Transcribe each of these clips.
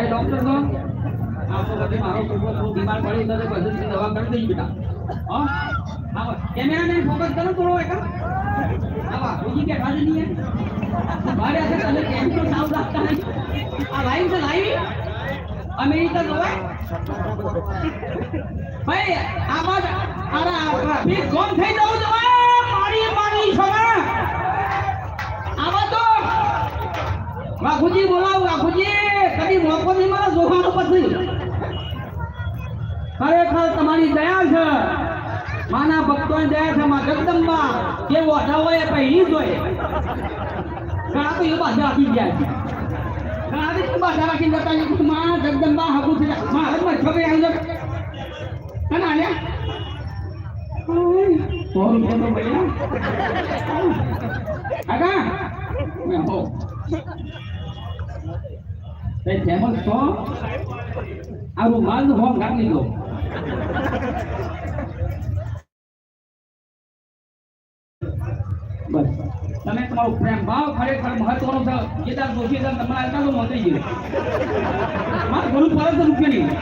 Doctor તો મારો બીમાર પડી તો બધું દવા કરી દઈશ બેટા હા ફોકસ કરો થોડો એક હા બાપુજી કે નહીં મારે આજે તને કેમ તો નહીં આ લાઈવ છે લાઈવ અમેરિકા જોવાય ભાઈ આમાં ટ્રાફિક જામ થઈ જવું વાઘુજી બોલાવું રાખુજી. કદી મોકો નહીં મારા જોવાનો પછી ખરેખર તમારી દયા છે. માના ભક્તોની દયા છે, માં જગદંબા. જે ઓઢા હોય પહેરી જ હોય ઘણા તો એ બાધા આપી ગયા છે. ઘણા તો એ રાખીને જતા નહીં માં જગદંબા હાકું છે. મહારાજમાં છબે આવી જાય અને આલ્યા? આગા? મેં હો. તે જેમલ તો આ રૂમાલ નો ભોગ કાઢી લીધો બસ. તમે તમારો પ્રેમ ભાવ ખરેખર મહત્વનો છે. કેદાર જોશી તમે તમારા આવતા તો મોતી ગયું મારે ઘણું પરત રૂપિયા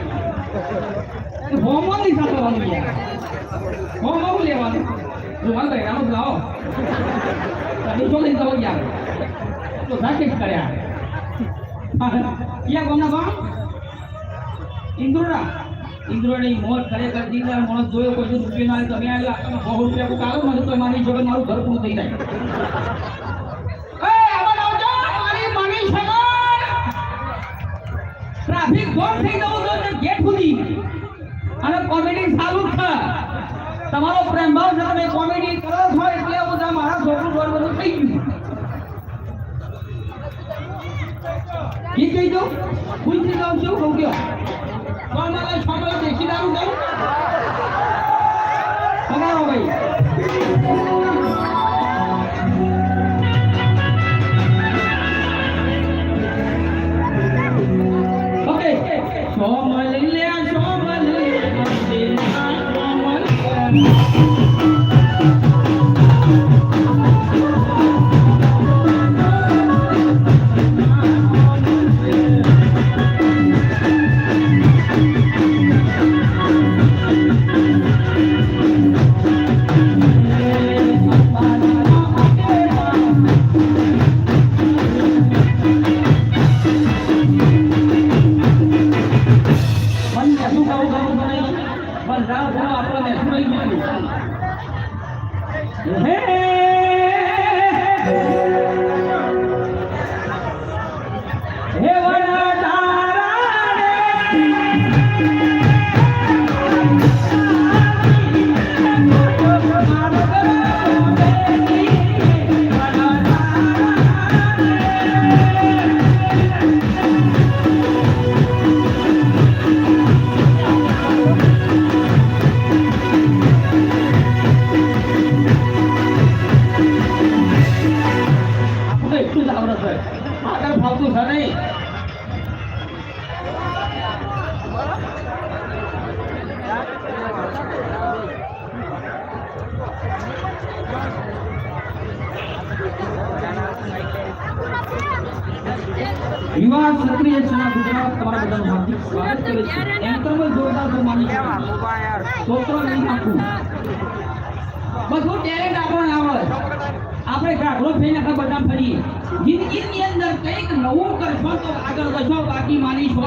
હોમો નહીં સાંભળવાનું હોમો લેવાનું? રૂમાલ ભાઈ રામો લાવો. તમે જો લઈ જાઓ યાર તો સાચે કર્યા. અને કોમેડી ચાલુ છે તમારો પ્રેમ ભાવ તમે કોમેડી કરો છો. ঠিকই তো কুইন থেকে অংশেও ঢুকিও কর্মালয় সকালে দেখি দারুন দাও শোনাও ভাই সময় লাগলে সময় লাগলে সময় હે હે આપણે યુવા સક્રિય સેના ગુજરાત તમારા બધાનું હાર્દિક સ્વાગત કરે છે. એન્કરમલ જોરદાર પ્રમાણે છોકરો નહીં નાખવું બધું ટેલેન્ટ આપણને આવડે આપણે જાગૃત થઈને આખા બધા ફરીએ. જિંદગીની અંદર કંઈક નવું કરશો તો આગળ જશો બાકી માની